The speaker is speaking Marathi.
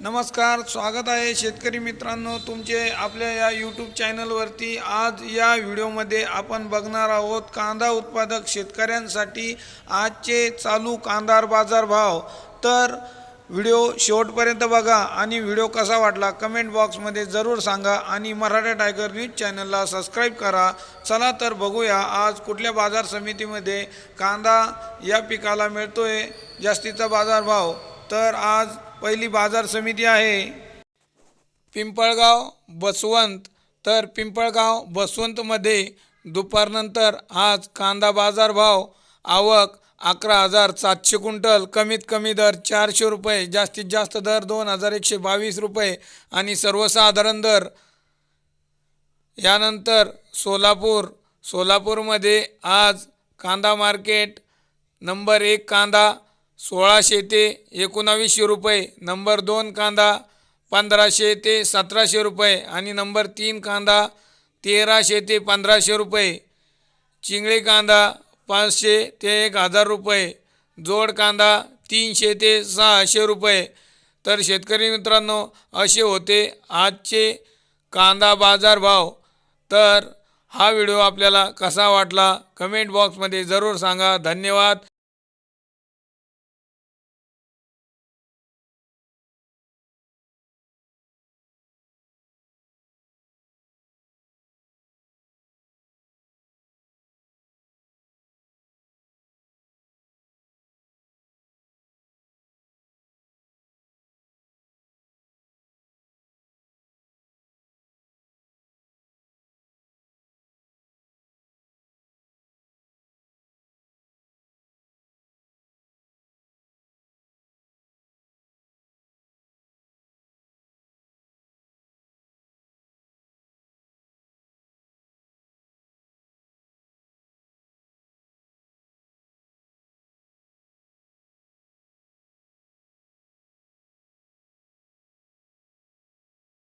नमस्कार स्वागत आहे शेतकरी मित्रांनो. तुमचे आपल्या या यूट्यूब चॅनलवरती आज या व्हिडिओमध्ये आपण बघणार आहोत कांदा उत्पादक शेतकऱ्यांसाठी आजचे चालू कांदा बाजार भाव. तर व्हिडिओ शेवटपर्यंत बघा आणि व्हिडिओ कसा वाटला कमेंट बॉक्समध्ये जरूर सांगा आणि मराठा टायगर न्यूज चॅनलला सबस्क्राईब करा. चला तर बघूया आज कुठल्या बाजार समितीमध्ये कांदा या पिकाला मिळतोय जास्तीचा बाजारभाव तर आज पहिली बाजार समिती आहे. पिंपळगाव बसवंत. तर पिंपळगाव बसवंतमध्ये दुपारनंतर आज कांदा बाजारभाव आवक अकरा हजार सातशे क्विंटल कमीत कमी दर चारशे रुपये जास्तीत जास्त दर दोन हजार एकशे बावीस रुपये आणि सर्वसाधारण दर यानंतर सोलापूर. सोलापूरमध्ये आज कांदा मार्केट नंबर एक कांदा सोळाशे ते एकोणावीसशे रुपये नंबर दोन कांदा पंधराशे ते सतराशे रुपये आणि नंबर तीन कांदा तेराशे ते पंधराशे रुपये. चिंगळी कांदा पाचशे ते एक हजार रुपये जोड कांदा तीनशे ते सहाशे रुपये. तर शेतकरी मित्रांनो असे होते आजचे कांदा बाजार भाव. तर हा व्हिडिओ आपल्याला कसा वाटला? कमेंट बॉक्समध्ये जरूर सांगा. धन्यवाद.